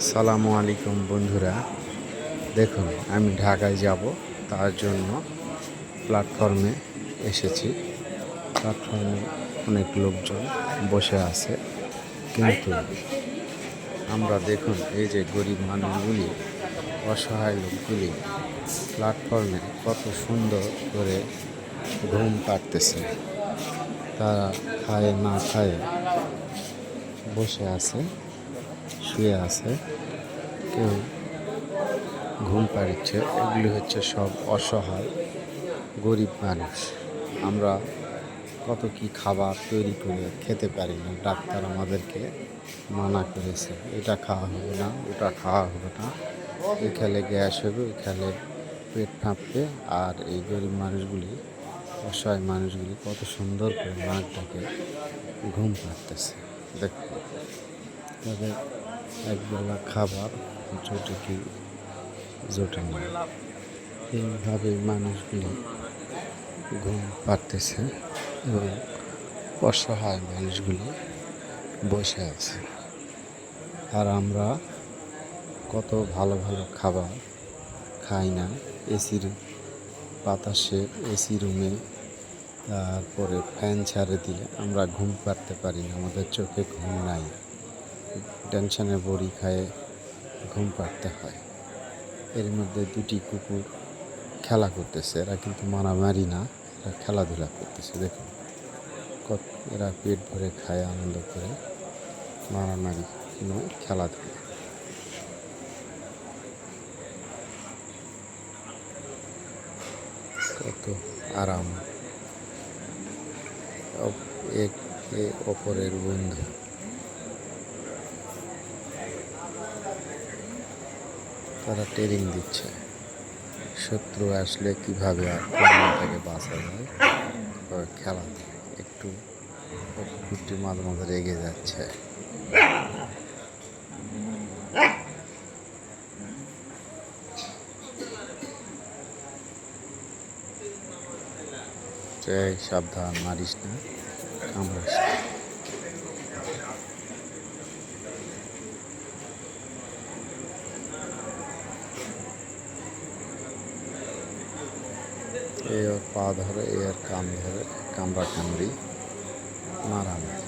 সালামু আলাইকুম বন্ধুরা। দেখুন, আমি ঢাকায় যাব, তার জন্য প্ল্যাটফর্মে এসেছি। প্ল্যাটফর্মে অনেক লোকজন বসে আছে। কিন্তু আমরা দেখুন, এই যে গরিব মানুষগুলি, অসহায় লোকগুলি প্ল্যাটফর্মে কত সুন্দর করে ঘুম কাটতেছে। তারা খায় না খায় বসে আছে। শুয়ে আছে, কেউ ঘুম পাড়িচ্ছে, এগুলি হচ্ছে সব অসহায়, গরিব মানুষ। আমরা কত কি খাবার তৈরি করে খেতে পারি না, ডাক্তার আমাদেরকে মানা করেছে, এটা খাওয়া হবে না, ওটা খাওয়া হবে না। এ খেলে গ্যাস হবে ওই খেলে পেট ফাঁপবে, আর এই গরিব মানুষগুলি, অসহায় মানুষগুলি কত সুন্দর করে নাকটাকে ঘুম পাড়তেছে। দেখুন। তাদের একবেলা খাবার জোটে কি জোটে না এইভাবে মানুষগুলি ঘুম পাড়তেছে এবং অসহায় মানুষগুলি বসে আছে। আর আমরা কত ভালো ভালো খাবার খাই না। এসির বাতাসে এসি রুমে তারপরে ফ্যান ছাড়ে দিয়ে আমরা ঘুম পাড়তে পারি না। আমাদের চোখে ঘুম নাই। টেনশনে বড়ি খায় ঘুম পাড়তে হয়। এর মধ্যে দুটি কুকুর খেলা করতেছে, এরা কিন্তু মারামারি না, এরা খেলাধুলা করতেছে, দেখুন। কত এরা পেট ভরে খায়, আনন্দ করে, মারামারি নয় খেলাধুলা। কত আরাম। এক অপরের বন্ধু। তারা ট্রেনিং দিচ্ছে। শত্রু আসলে কীভাবে থেকে বাঁচা যায় খেলা একটু কুকুরটি মাঝে মাঝে রেগে যাচ্ছে। সাবধান, মারিস না। কামড়াস এ ওর পা ধরে এ ওর কান ধরে কামড়া কামড়ি মারামারি